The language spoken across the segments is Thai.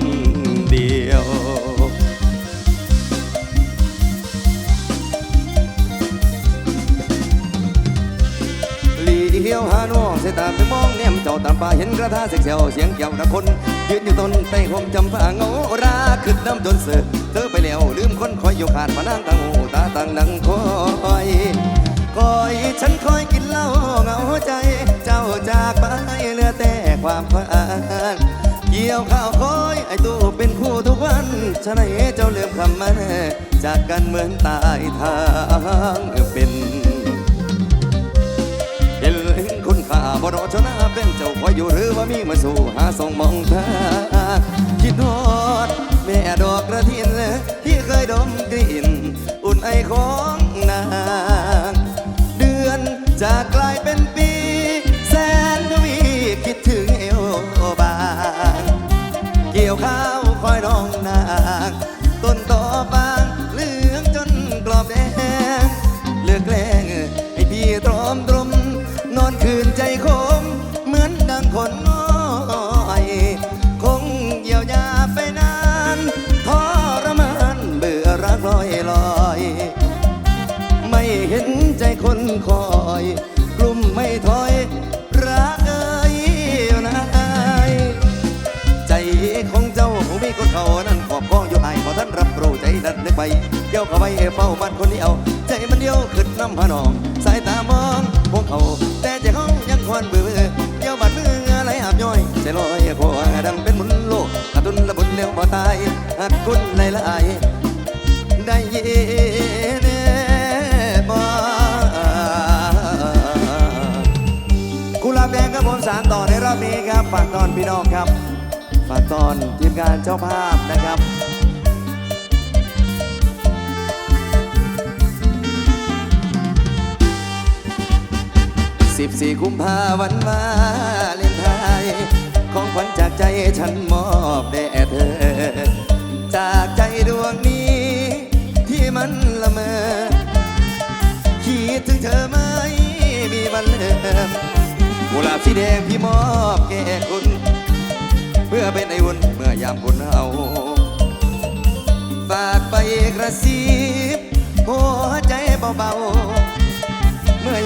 คนเดียวหลีเหียวหาน้องเสยตาไปมองแนมเจ้าตามป่าเห็นกระทาเสียงเสียวเสียงเกี่ยวดังคน ยืนอยู่ต้นใต้ห่มจำปาเงาราขึ้นน้ำจนเสือเธอไปแล้วลืมคนคอยอยู่ขาดพนังตังหูตาตังนังคอยคอยฉันคอยกินเหล้าเหงาใจ เจ้าจากไปเหลือแต่ความฝั วันฉะนั้นเจ้าเลืมคำมันจากกันเหมือนตายทางเป็นเห็นคุณค่าบ่รอชนะเป็นเจ้าคอยอยู่หรือว่ามีมาสู่หาส่งมองทางคิดฮอดแม่ดอกกระถินที่เคยดมกลิ่นอุ่นไอของนาง เดือนจะกลายเป็น รับรู้ใจดันนึกไปเกี่ยวเข้าไปเฝ้ามันคนเดียวใจมันเดียวขึ้นน้ำพนอง สายตามองพวกเขา แต่ใจเขายังควันเบื่อเกี่ยวบัดมืออะไหลอาบย่อยใจลอยพวดำเป็นหมุนโลกกระตุนละบุญเลี้ยวบ่ตายหัดกุนในละอายได้ยินบ่กุหลาบแดงครับผมสารต่อในรอบนี้ครับฝากตอนพี่น้องครับฝากตอนทีมงานเจ้าภาพนะครับ 14 กุมภาวันวาเลนไทยของขวัญจากใจฉันมอบแด่เธอ จากใจดวงนี้ ที่มันละเมอคิดถึงเธอไหมมีวันเลิมกุหลาบสีแดงพี่มอบแก่คุณ เพื่อเป็นไอวุ่นเมื่อยามคุณเอาฝากไปกระซิบหัวใจเบาๆ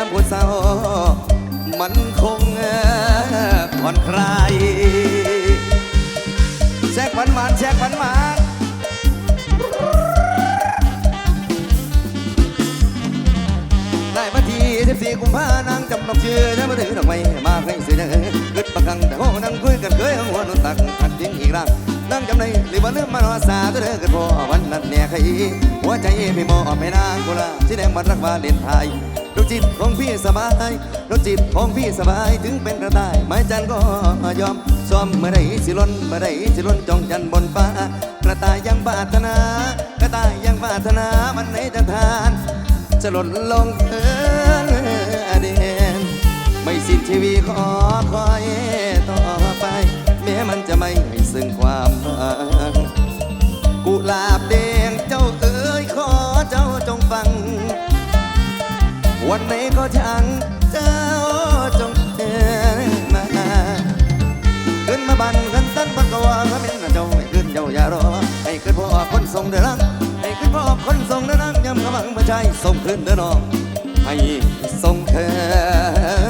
ามคุณเศร้ามันคงผ่อนคลายแชกมันมันแชกมันมันได้มาทีสิบสี่กุมภานางจำนกชื่อฉันมาถือดอกไม้มาให้เสียยังกึดประคังแต่โอ้นั่งคุยกันเคยหัวนุนตักหัดยิงอีกร่างนั่งจำในหรือว่าเรื่องมันวาสาตัวเด้อกันพอวันนั้นเนี่ยใครหัวใจพี่มอไม่นางกุลาที่แดงมันรักวาเล่นไทย วงจิตของพี่สบายดวงจิตของพี่สบายถึงเป็นกระต่ายไม้จันก็ยอมซ้อมเมื่อไรสิล้นเมื่อไรสิล้นจ้องจันบนฟ้ากระต่ายยังปราถนากระต่ายยังปราถนามันไหนจะทาน จะหล่นลงเอินเดนไม่สิ้นชีวิตขอคอยต่อไป แม้มันจะไม่ให้ซึ่งความหวังกุหลาบแด วันไหนก็ช่างเจ้าจงเดินมาขึ้นมาบันกันตั้นบักกวาถ้าเป็นเจ้าให้ขึ้นเจ้าอย่ารอให้ขึ้นพ่อคนทรงเดินรังให้ขึ้นพ่อคนทรงเดินรังยำกำลังมาใจส่งขึ้นเดินน้องให้ส่งเทิน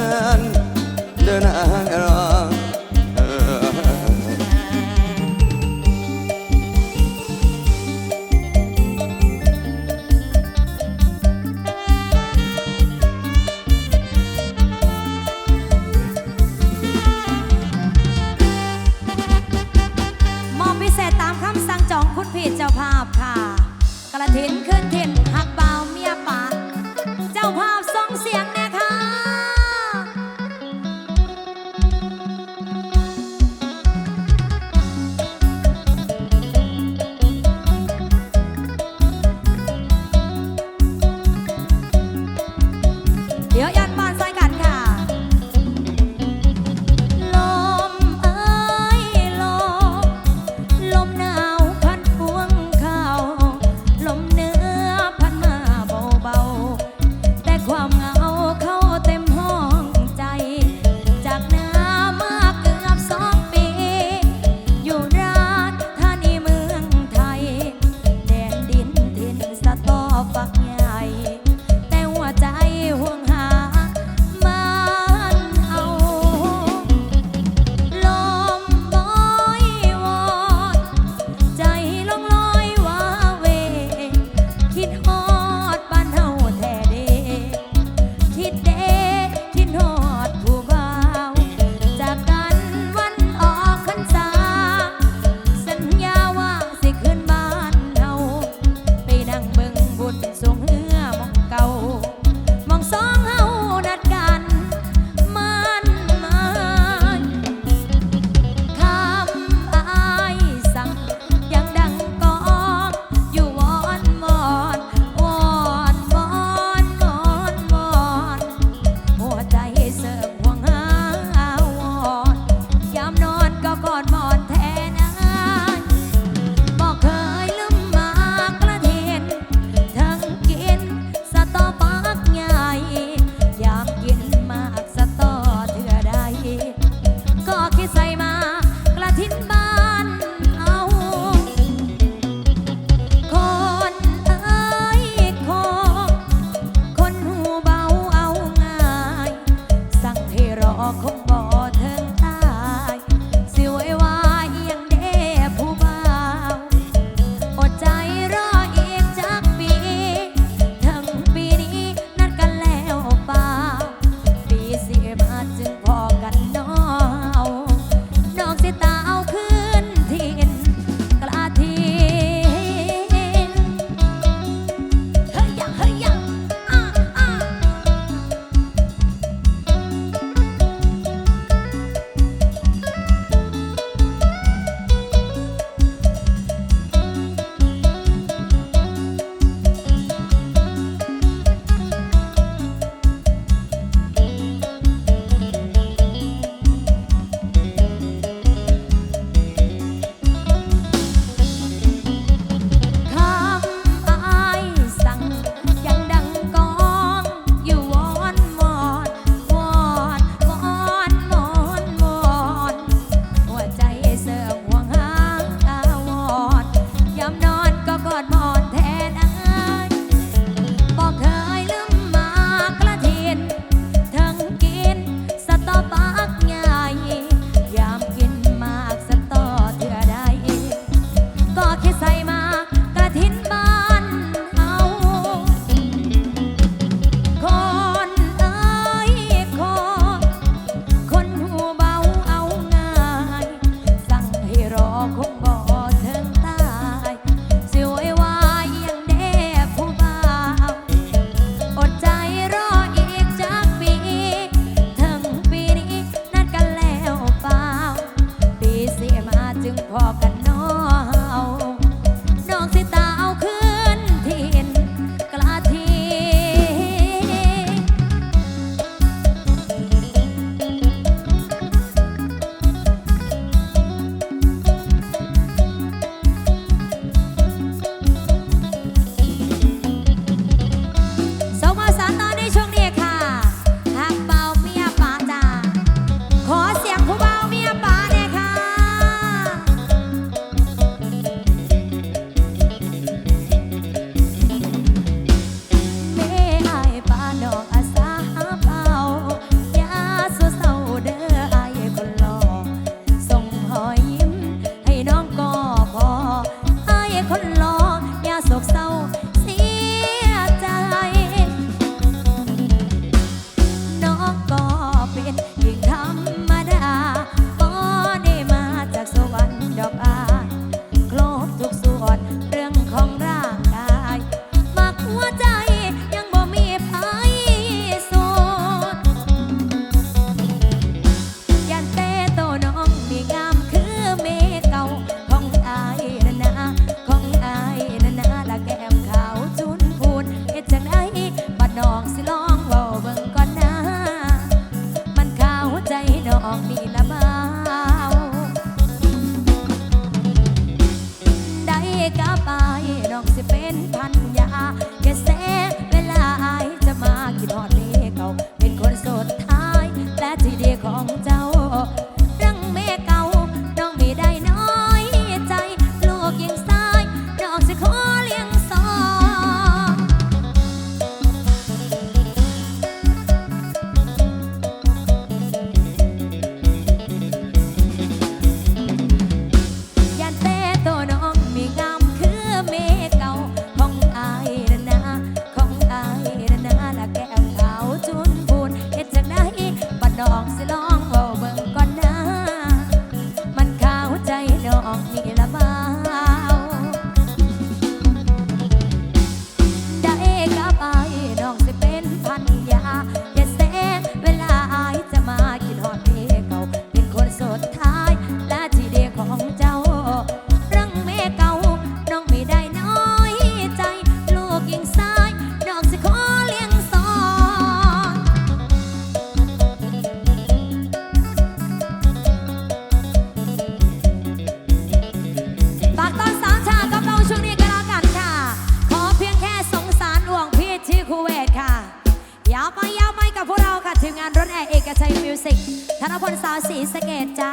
ไม้ยาวไม่กับพวกเราค่ะทีมงานรถแอร์เอกชัยมิวสิกธนพลสาวสีสเกตจ้า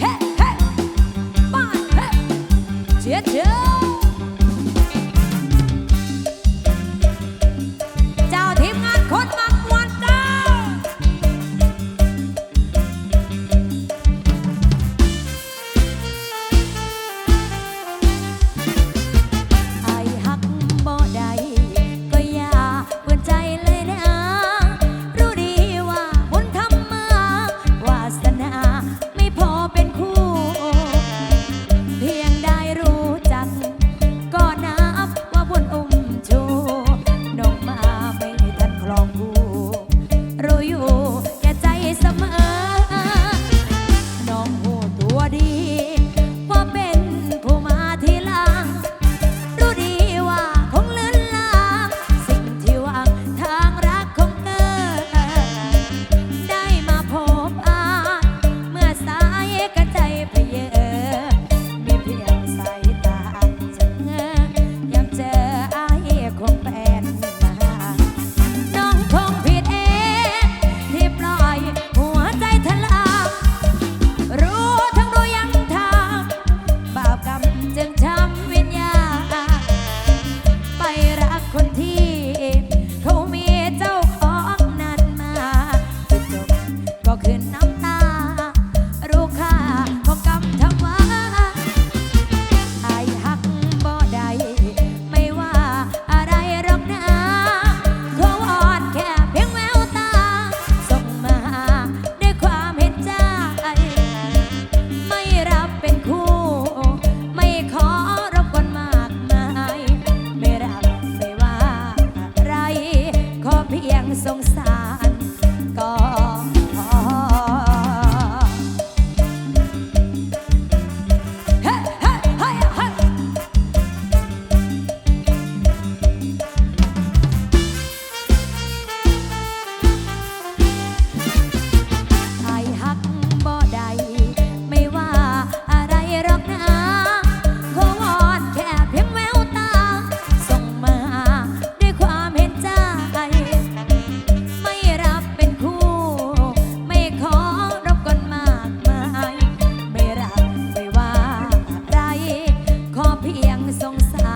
เฮ้เฮ้บ้าเฮ้เชียเชีย ขอเพียงสงสาร